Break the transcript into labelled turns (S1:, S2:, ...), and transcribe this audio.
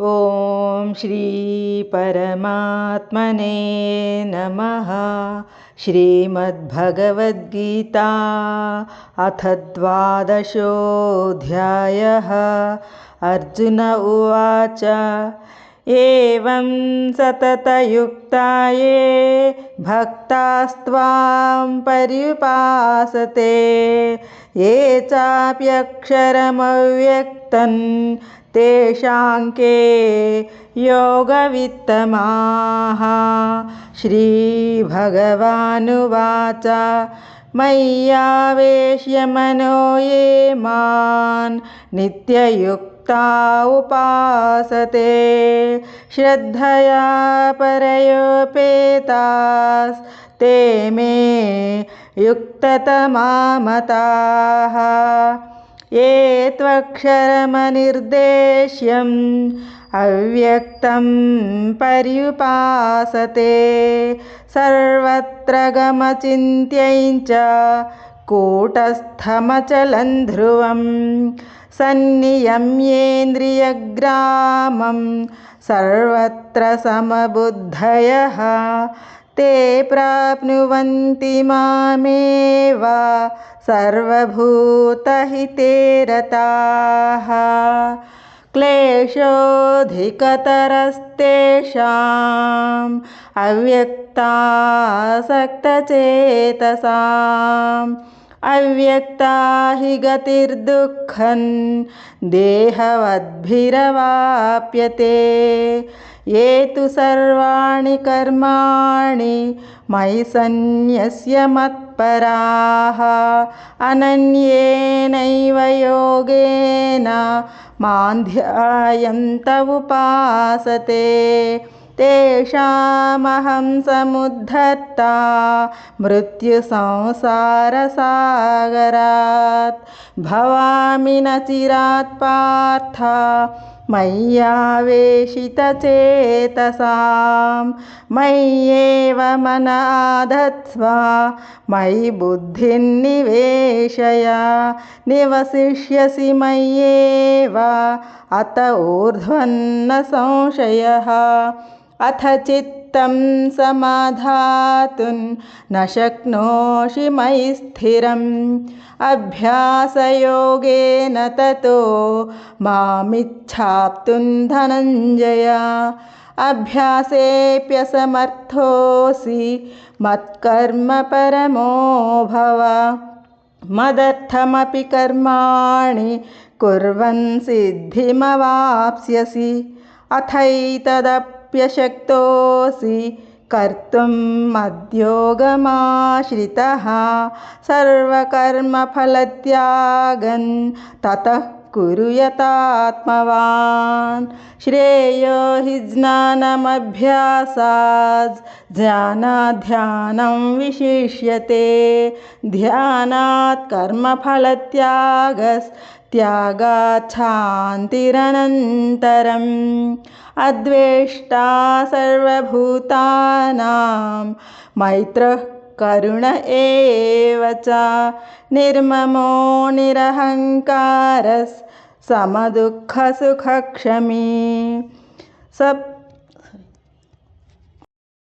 S1: ॐ श्रीपरमात्मने नमः। श्रीमद्भगवद्गीता अथ द्वादशोऽध्यायः। अर्जुन उवाच एवं सततयुक्ता ये भक्तास्त्वां पर्युपासते ये चाप्यक्षरमव्यक्तन् तेषाङ्के योगवित्तमाः। श्रीभगवानुवाच मय्यावेश्य मनो ये मान् उपासते। श्रद्धया परयोपेतास्ते मे युक्ततमामताः। ये त्वक्षरमनिर्देश्यम् अव्यक्तं पर्युपासते। सर्वत्र गमचिन्त्यञ्च कूटस्थमचलं ध्रुवं सन्नियम्येन्द्रियग्रामं सर्वत्र समबुद्धयः ते प्राप्नुवन्ति मामेव सर्वभूतहिते रताः क्लेशोऽधिकतरस्तेषाम् अव्यक्तासक्तचेतसाम् अव्यक्ता हि गतिर्दुःखं देहवद्भिरवाप्यते। ये तु सर्वाणि कर्माणि मयि सन्न्यस्य मत्पराः। अनन्येनैव योगेन मान्ध्यायन्त उपासते तेषामहं समुद्धर्ता मृत्युसंसारसागरात् भवामि न चिरात् पार्थ मय्यावेशितचेतसां मय्येव मनाधत्स्व मयि बुद्धिन्निवेशय निवसिष्यसि मय्येव अत ऊर्ध्वन्न संशयः अथ चित्तं समाधातुं न शक्नोषि मयि स्थिरम्। अभ्यासयोगेन ततो मामिच्छाप्तुं धनञ्जय। अभ्यासेऽप्यसमर्थोऽसि मत्कर्म परमो भव। मदर्थमपि कर्माणि कुर्वन् सिद्धिमवाप्स्यसि अथैतदप्यशक्तोऽसि कर्तुं मद्योगमाश्रितः सर्वकर्मफलत्यागन् ततः कुरु यतात्मवान् श्रेयो हि ज्ञानमभ्यासात् ज्ञानाध्यानं विशिष्यते। ध्यानात् कर्मफलत्यागस्त्यागाच्छान्तिरनन्तरम् अद्वेष्टा सर्वभूतानां। मैत्रः करुण एव च। निर्ममो निरहङ्कारस् समदुःखसुखक्षमी। सप्तमोऽध्यायः